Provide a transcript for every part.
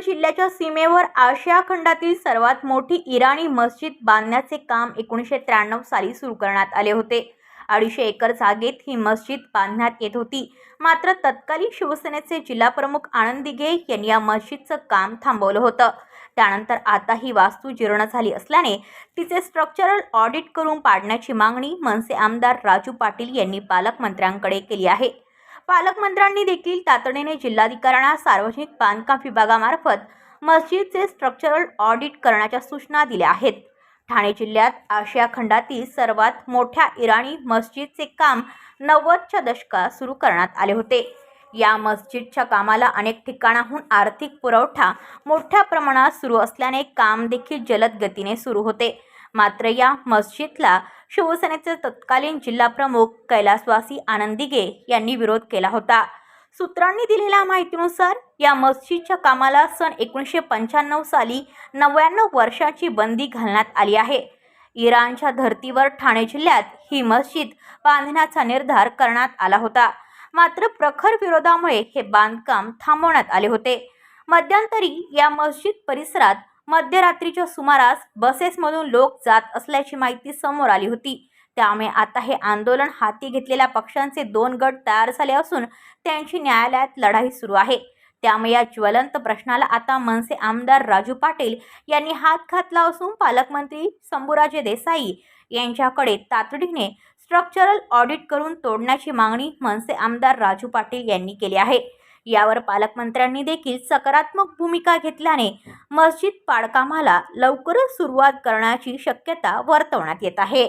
रायगड जिल्ह्याच्या सीमेवर आशिया खंडातील सर्वात मोठी इराणी मस्जिद बांधण्याचे काम एकोणीसशे त्र्याण्णव साली सुरू करण्यात आले होते. अडीचशे एकर जागेत ही मस्जिद बांधण्यात येत होती. मात्र तत्कालीन शिवसेनेचे जिल्हाप्रमुख आनंद दिघे यांनी या मस्जिदचं काम थांबवलं होतं. त्यानंतर आता ही वास्तू जीर्ण झाली असल्याने तिचे स्ट्रक्चरल ऑडिट करून पाडण्याची मागणी मनसे आमदार राजू पाटील यांनी पालकमंत्र्यांकडे केली आहे. पालकमंत्र्यांनी देखील तातडीने जिल्हाधिकाऱ्यांना सार्वजनिक बांधकाम विभागामार्फत मस्जिदचे स्ट्रक्चरल ऑडिट करण्याच्या सूचना दिल्या आहेत. ठाणे जिल्ह्यात आशिया खंडातील सर्वात मोठ्या इराणी मस्जिदचे काम नव्वदच्या दशकात सुरू करण्यात आले होते. या मस्जिदच्या कामाला अनेक ठिकाणाहून आर्थिक पुरवठा मोठ्या प्रमाणात सुरू असल्याने काम देखील जलद गतीने सुरू होते. मात्र या मस्जिदला शिवसेनेचे तत्कालीन जिल्हाप्रमुख कैलासवासी आनंदिगे यांनी विरोध केला होता. सूत्रांनी दिलेल्या माहितीनुसार या मस्जिदच्या कामाला सन एकोणीसशे पंच्याण्णव साली नव्याण्णव वर्षाची बंदी घालण्यात आली आहे. इराणच्या धर्तीवर ठाणे जिल्ह्यात ही मस्जिद बांधण्याचा निर्धार करण्यात आला होता. मात्र प्रखर विरोधामुळे हे बांधकाम थांबवण्यात आले होते. मध्यंतरी या मस्जिद परिसरात मध्यरात्रीच्या सुमारास बसेसमधून लोक जात असल्याची माहिती समोर आली होती. त्यामुळे आता हे आंदोलन हाती घेतलेल्या पक्षांचे दोन गट तयार झाले असून त्यांची न्यायालयात लढाई सुरू आहे. त्यामुळे या ज्वलंत प्रश्नाला आता मनसे आमदार राजू पाटील यांनी हात घातला असून पालकमंत्री शंभूराजे देसाई यांच्याकडे तातडीने स्ट्रक्चरल ऑडिट करून तोडण्याची मागणी मनसे आमदार राजू पाटील यांनी केली आहे. यावर पालकमंत्र्यांनी देखील सकारात्मक भूमिका घेतल्याने मस्जिद पाडकामाला लवकरच सुरुवात करण्याची शक्यता वर्तवण्यात येत आहे.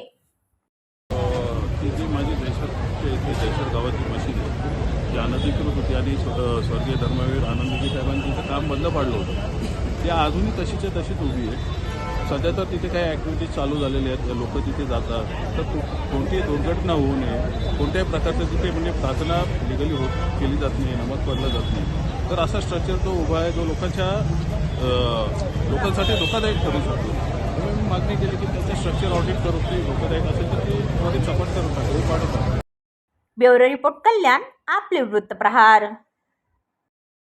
ती अनधिकृत होती आणि स्वर्गीय धर्मवीर आनंदजी साहेबांनी तिचं काम बंद पाडलं होतं. ते अजूनही तशीच्या तशीच उभी आहे सध्या तर तिथे काही ॲक्टिव्हिटीज चालू झालेल्या आहेत. लोक तिथे जातात. तर कोणतीही दुर्घटना होऊ नये. कोणत्याही प्रकारचं तिथे म्हणजे प्रार्थना लिगली होत केली जात नाही नमाज पडला जात नाही. तर असा स्ट्रक्चर जो उभा आहे जो लोकांच्या लोकांसाठी धोकादायक ठरू शकतो. म्हणून मी मागणी केली की त्याचं स्ट्रक्चर ऑडिट करून ते धोकादायक असेल तर ते त्वरित सपाट करून टाकावे पाठवतात ब्युरो रिपोर्ट कल्याण आपले वृत्तप्रहार